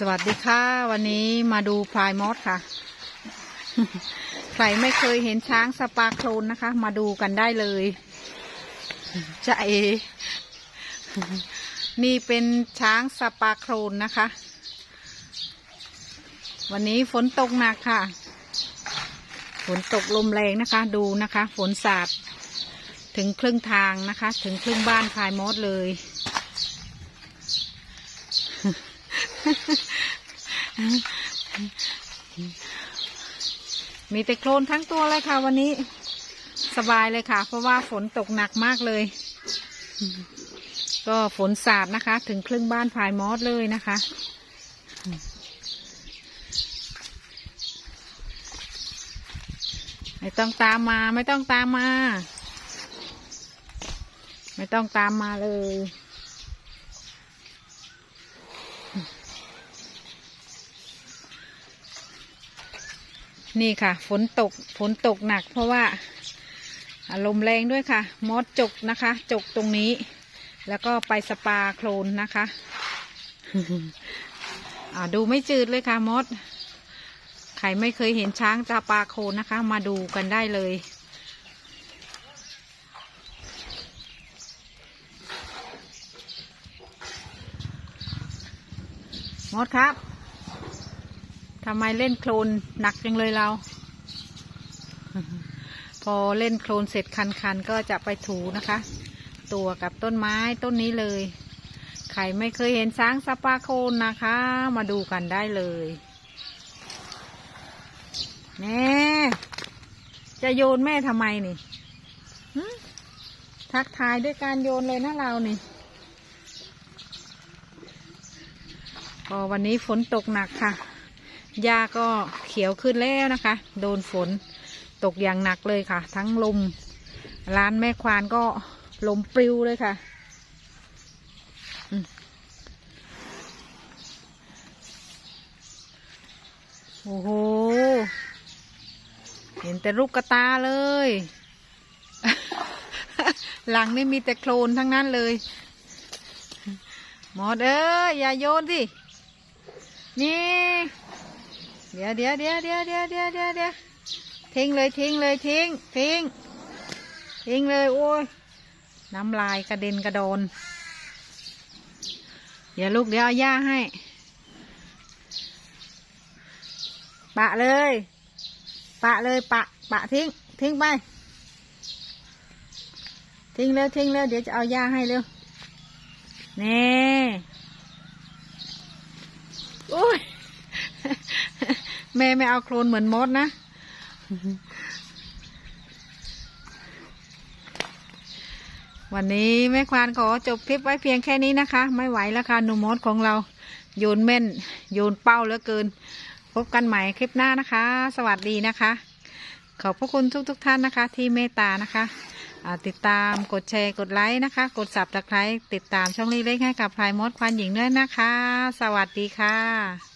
สวัสดีค่ะ วันนี้มาดูพลายมอสค่ะ ใครไม่เคยเห็นช้างสปาโคลนนะคะ มาดูกันได้เลยจะเอ นี่เป็นช้างสปาโคลนนะคะ วันนี้ฝนตกหนักค่ะ ฝนตกลมแรงนะคะ ดูนะคะ ฝนสาดถึงครึ่งทางนะคะ ถึงครึ่งบ้านพลายมอสเลย มีแต่โคลนทั้งตัวเลยค่ะ วันนี้สบายเลยค่ะ เพราะว่าฝนตกหนักมากเลย ก็ฝนสาดนะคะ ถึงครึ่งบ้านพายมอสเลยนะคะ ไม่ต้องตามมาไม่ต้องตามมา ไม่ต้องตามมาเลย นี่ค่ะ ฝนตกฝนตกหนัก เพราะว่าอารมณ์แรงด้วยค่ะ มอสจกนะคะ จกตรงนี้ แล้วก็ไปสปาโคลนนะคะดูไม่จืดเลยค่ะมด ใครไม่เคยเห็นช้างสปาโคลนนะคะ มาดูกันได้เลย มดครับ ทำไมเล่นโคลนหนักจังเลยเรา พอเล่นโคลนเสร็จคันๆก็จะไปถูนะคะ ตัวกับต้นไม้ต้นนี้เลย ใครไม่เคยเห็นช้างสปาโคลนนะคะ มาดูกันได้เลยแน่จะโยนแม่ทำไมนี่ทักทายด้วยการโยนเลยนะเรานี่ก็วันนี้ฝนตกหนักค่ะ หญ้าก็เขียวขึ้นแล้วนะคะ โดนฝนตกอย่างหนักเลยค่ะ ทั้งลม ร้านแม่ควานก็ลมปลิวเลยค่ะ โอ้โห เห็นแต่ลูกกระตาเลย หลังนี่มีแต่โคลนทั้งนั้นเลย หมอดเอ้ยอย่าโยนสิ นี่ เดี๋ยวเดี๋ยวเดี๋ยวเดี๋ยวเดี๋ยวเดี๋ยวเดี๋ยวเดี๋ยวทิ้งเลยทิ้งเลยทิ้งทิ้งทิ้งเลยโอ้ยน้ำลายกระเด็นกระโดน เดี๋ยวลูกเดี๋ยวเอาหญ้าให้ปะเลย ปะเลยปะ ปะทิ้ง ทิ้งไป ทิ้งเร็วทิ้งเร็วเดี๋ยวจะเอาหญ้าให้เร็วนี่โอ้ย แม่ไม่เอาโคลนเหมือนมดนะ วันนี้แม่ควานขอจบคลิปไว้เพียงแค่นี้นะคะ ไม่ไหวแล้วค่ะหนูมดของเรา โยนแม่น โยนเป้าเหลือเกิน พบกันใหม่คลิปหน้านะคะ สวัสดีนะคะ ขอบพระคุณทุกๆทท่านนะคะ ที่เมตตานะคะติดตามกดแชร์กดไลค์นะคะ กดสับตะไคร้ติดตามช่องเล็กๆให้กับพลายมดควานหญิงด้วยนะคะ สวัสดีค่ะ